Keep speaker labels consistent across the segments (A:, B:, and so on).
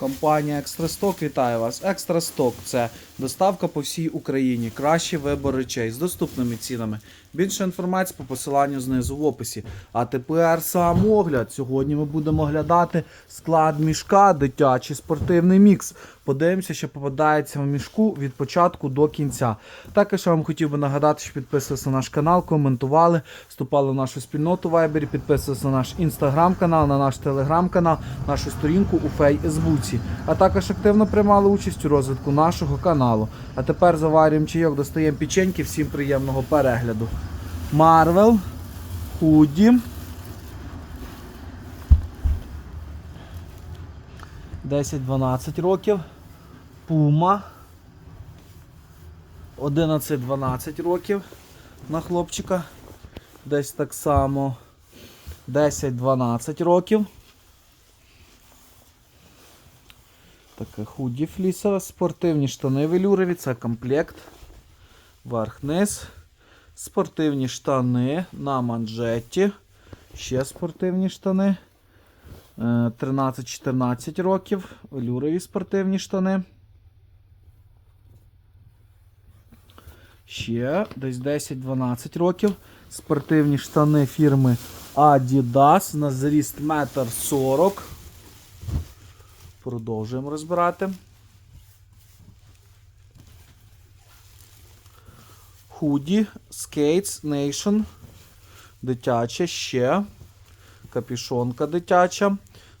A: Компанія Екстрасток вітає вас. Екстрасток це доставка по всій Україні. Кращий вибор речей з доступними цінами. Більше інформації по посиланню знизу в описі. А тепер сам огляд. Сьогодні ми будемо оглядати склад мішка, дитячий спортивний мікс. Подивимося, що попадається в мішку від початку до кінця. Також я вам хотів би нагадати, що підписувалися на наш канал, коментували, вступали в нашу спільноту в Viber, підписувалися на наш інстаграм-канал, на наш телеграм-канал, нашу сторінку у Фейсбуці. А також активно приймали участь у розвитку нашого каналу. А тепер заварюємо чайок, достаємо печеньки. Всім приємного перегляду. Марвел, Худі. 10-12 років. Пума. 11-12 років на хлопчика. Десь так само 10-12 років. Таке худі флісове, спортивні штани велюрові, це комплект. Верх-низ. Спортивні штани на манжеті. Ще спортивні штани. Е, 13-14 років. Велюрові спортивні штани. Ще десь 10-12 років. Спортивні штани фірми Adidas на зріст 1,40 м. Продовжуємо розбирати. Худі, Skates Nation. Дитяче ще. Капішонка дитяча.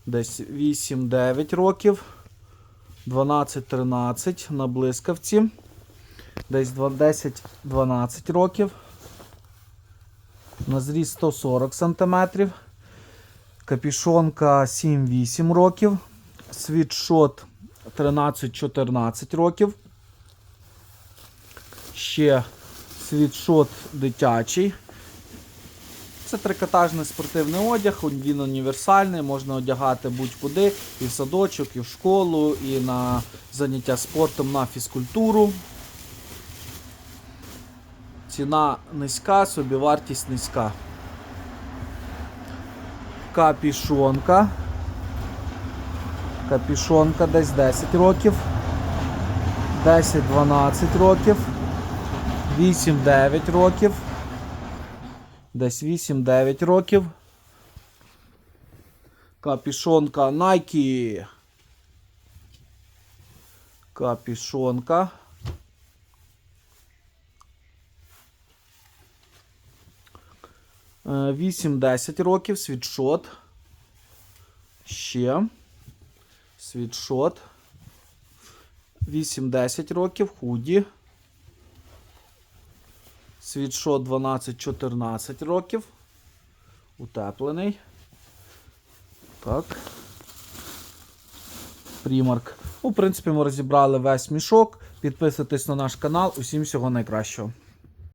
A: Десь 8-9 років. 12-13 на блискавці. Десь 10-12 років. На зріст 140 см. Капішонка 7-8 років. Світшот 13-14 років. Ще світшот дитячий. Це трикотажний спортивний одяг, він універсальний, можна одягати будь-куди, і в садочок, і в школу, і на заняття спортом на фізкультуру. Ціна низька, собівартість низька. Капішонка. Капішонка десь 10 років. 10-12 років. 8-9 років. Десь 8-9 років. Капішонка Nike. Капішонка. Е, 8-10 років. Світшот. Ще. Світшот. 8-10 років. Худі. Світшот 12-14 років. Утеплений. Так. Примарк. Ну, в принципі, ми розібрали весь мішок. Підписуйтесь на наш канал. Усім всього найкращого.